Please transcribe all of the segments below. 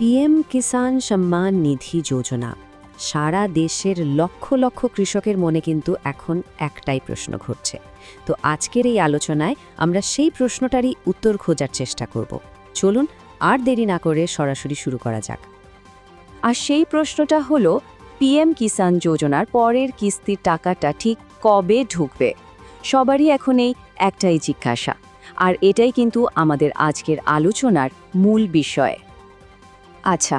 PM Kisan Samman Nidhi যোজনা। সারা দেশের লক্ষ লক্ষ কৃষকের মনে কিন্তু এখন একটাই প্রশ্ন ঘটছে। তো আজকের এই আলোচনায় আমরা সেই প্রশ্নটারই উত্তর খোঁজার চেষ্টা করব। চলুন আর দেরি না করে সরাসরি শুরু করা যাক। আর সেই প্রশ্নটা হলো, পিএম কিষাণ যোজনার পরের কিস্তির টাকাটা ঠিক কবে ঢুকবে? সবারই এখন এই একটাই জিজ্ঞাসা। আর এটাই কিন্তু আমাদের আজকের আলোচনার মূল বিষয়। আচ্ছা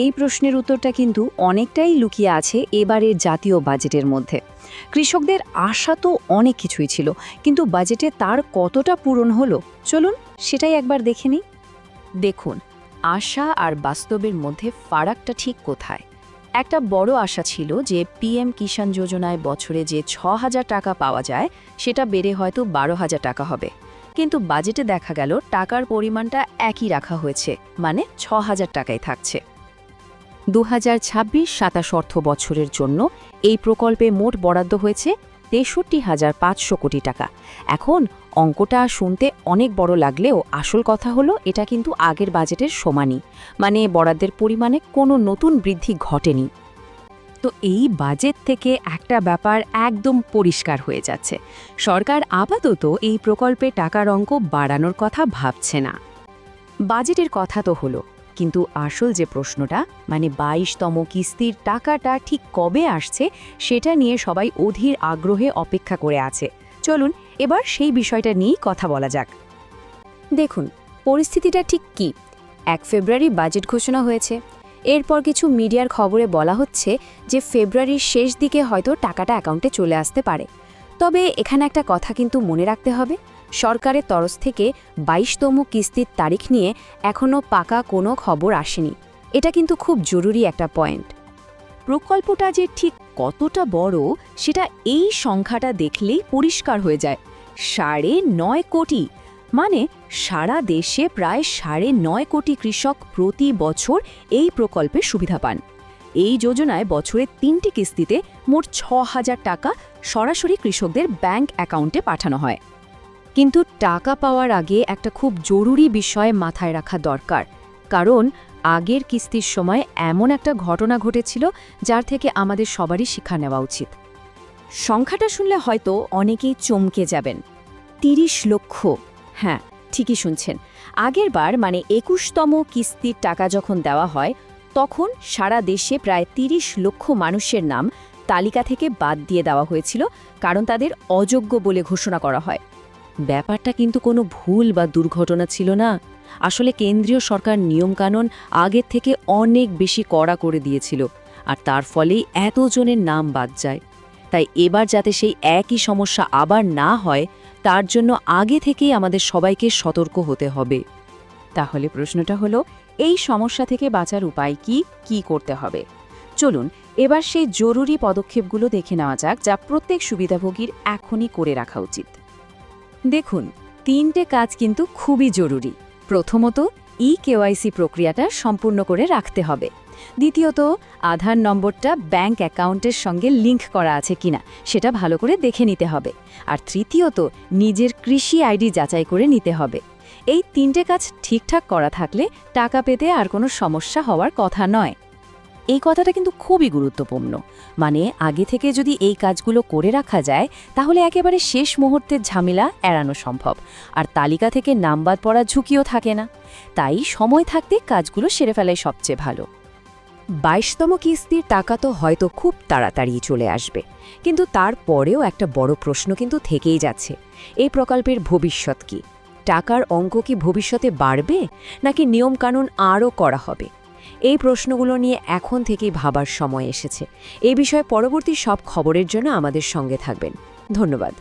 এই প্রশ্নের উত্তরটা কিন্তু অনেকটাই লুকিয়ে আছে এবারের জাতীয় বাজেটের মধ্যে। কৃষকদের আশা তো অনেক কিছুই ছিল, কিন্তু বাজেটে তার কতটা পূরণ হলো? চলুন সেটাই একবার দেখে নিই। দেখুন, আশা আর বাস্তবের মধ্যে ফারাকটা ঠিক কোথায়? একটা বড় আশা ছিল যে পিএম কিষাণ যোজনায় বছরে যে ছ হাজার টাকা পাওয়া যায়, সেটা বেড়ে হয়তো বারো হাজার টাকা হবে। কিন্তু বাজেটে দেখা গেল টাকার পরিমাণটা একই রাখা হয়েছে মানে ছ হাজার টাকাই থাকছে। দু হাজার ছাব্বিশ সাতাশ অর্থ বছরের জন্য এই প্রকল্পে মোট বরাদ্দ হয়েছে তেষট্টি হাজার পাঁচশো কোটি টাকা। এখন অঙ্কটা শুনতে অনেক বড় লাগলেও আসল কথা হলো এটা কিন্তু আগের বাজেটের সমানই মানে বরাদ্দের পরিমাণে কোনো নতুন বৃদ্ধি ঘটেনি। তো এই বাজেট থেকে একটা ব্যাপার একদম পরিষ্কার হয়ে যাচ্ছে। সরকার আপাতত এই প্রকল্পে টাকার অঙ্ক বাড়ানোর কথা ভাবছে না। বাজেটের কথা তো হলো, কিন্তু আসল যে প্রশ্নটা মানে বাইশতম কিস্তির টাকাটা ঠিক কবে আসছে, সেটা নিয়ে সবাই অধীর আগ্রহে অপেক্ষা করে আছে। চলুন, এবার সেই বিষয়টা নিয়েই কথা বলা যাক। দেখুন, পরিস্থিতিটা ঠিক কি? এক ফেব্রুয়ারি বাজেট ঘোষণা হয়েছে। এরপর কিছু মিডিয়ার খবরে বলা হচ্ছে যে ফেব্রুয়ারির শেষ দিকে হয়তো টাকাটা অ্যাকাউন্টে চলে আসতে পারে। তবে এখানে একটা কথা কিন্তু মনে রাখতে হবে, সরকারের তরফ থেকে বাইশতম কিস্তির তারিখ নিয়ে এখনও পাকা কোনো খবর আসেনি। এটা কিন্তু খুব জরুরি একটা পয়েন্ট। প্রকল্পটা যে ঠিক কতটা বড়, সেটা এই সংখ্যাটা দেখলেই পরিষ্কার হয়ে যায়। সাড়ে নয় কোটি মানে সারা দেশে প্রায় সাড়ে নয় কোটি কৃষক প্রতি বছর এই প্রকল্পের সুবিধা পান। এই যোজনায় বছরে তিনটি কিস্তিতে মোট ছ হাজার টাকা সরাসরি কৃষকদের ব্যাংক অ্যাকাউন্টে পাঠানো হয়। কিন্তু টাকা পাওয়ার আগে একটা খুব জরুরি বিষয় মাথায় রাখা দরকার। কারণ আগের কিস্তির সময় এমন একটা ঘটনা ঘটেছিল যার থেকে আমাদের সবারই শিক্ষা নেওয়া উচিত। সংখ্যাটা শুনলে হয়তো অনেকেই চমকে যাবেন। তিরিশ লক্ষ হ্যাঁ ঠিকই শুনছেন। আগের বার মানে একুশতম কিস্তির টাকা যখন দেওয়া হয়, তখন সারা দেশে প্রায় তিরিশ লক্ষ মানুষের নাম তালিকা থেকে বাদ দিয়ে দেওয়া হয়েছিল, কারণ তাদের অযোগ্য বলে ঘোষণা করা হয়। ব্যাপারটা কিন্তু কোনো ভুল বা দুর্ঘটনা ছিল না। আসলে কেন্দ্রীয় সরকার নিয়মকানুন আগের থেকে অনেক বেশি কড়া করে দিয়েছিল, আর তার ফলেই এতজনের নাম বাদ যায়। তাই এবার যাতে সেই একই সমস্যা আবার না হয় তার জন্য আগে থেকেই আমাদের সবাইকে সতর্ক হতে হবে। তাহলে প্রশ্নটা হলো, এই সমস্যা থেকে বাঁচার উপায় কি? কি করতে হবে? চলুন, এবার সেই জরুরি পদক্ষেপগুলো দেখে নেওয়া যাক, যা প্রত্যেক সুবিধাভোগীর এখনই করে রাখা উচিত। দেখুন, তিনটে কাজ কিন্তু খুবই জরুরি। প্রথমত ই কেওয়াইসি প্রক্রিয়াটা সম্পূর্ণ করে রাখতে হবে। দ্বিতীয়ত, আধার নম্বরটা ব্যাংক অ্যাকাউন্টের সঙ্গে লিংক করা আছে কিনা, সেটা ভালো করে দেখে নিতে হবে। আর তৃতীয়ত, নিজের কৃষি আইডি যাচাই করে নিতে হবে। এই তিনটে কাজ ঠিকঠাক করা থাকলে টাকা পেতে আর কোনো সমস্যা হওয়ার কথা নয়। এই কথাটা কিন্তু খুবই গুরুত্বপূর্ণ। মানে আগে থেকে যদি এই কাজগুলো করে রাখা যায়, তাহলে একেবারে শেষ মুহূর্তের ঝামেলা এড়ানো সম্ভব। আর তালিকা থেকে নাম্বার পড়ার ঝুঁকিও থাকে না। তাই সময় থাকতে কাজগুলো সেরে ফেলাই সবচেয়ে ভালো। বাইশতম কিস্তির টাকা তো হয়তো খুব তাড়াতাড়ি চলে আসবে। কিন্তু তারপরেও একটা বড় প্রশ্ন কিন্তু থেকেই যাচ্ছে। এই প্রকল্পের ভবিষ্যৎ কি? টাকার অঙ্ক কি ভবিষ্যতে বাড়বে? নাকি নিয়মকানুন আরও করা হবে? এই প্রশ্নগুলো নিয়ে এখন থেকেই ভাবার সময় এসেছে। এ বিষয়ে পরবর্তী সব খবরের জন্য আমাদের সঙ্গে থাকবেন। ধন্যবাদ।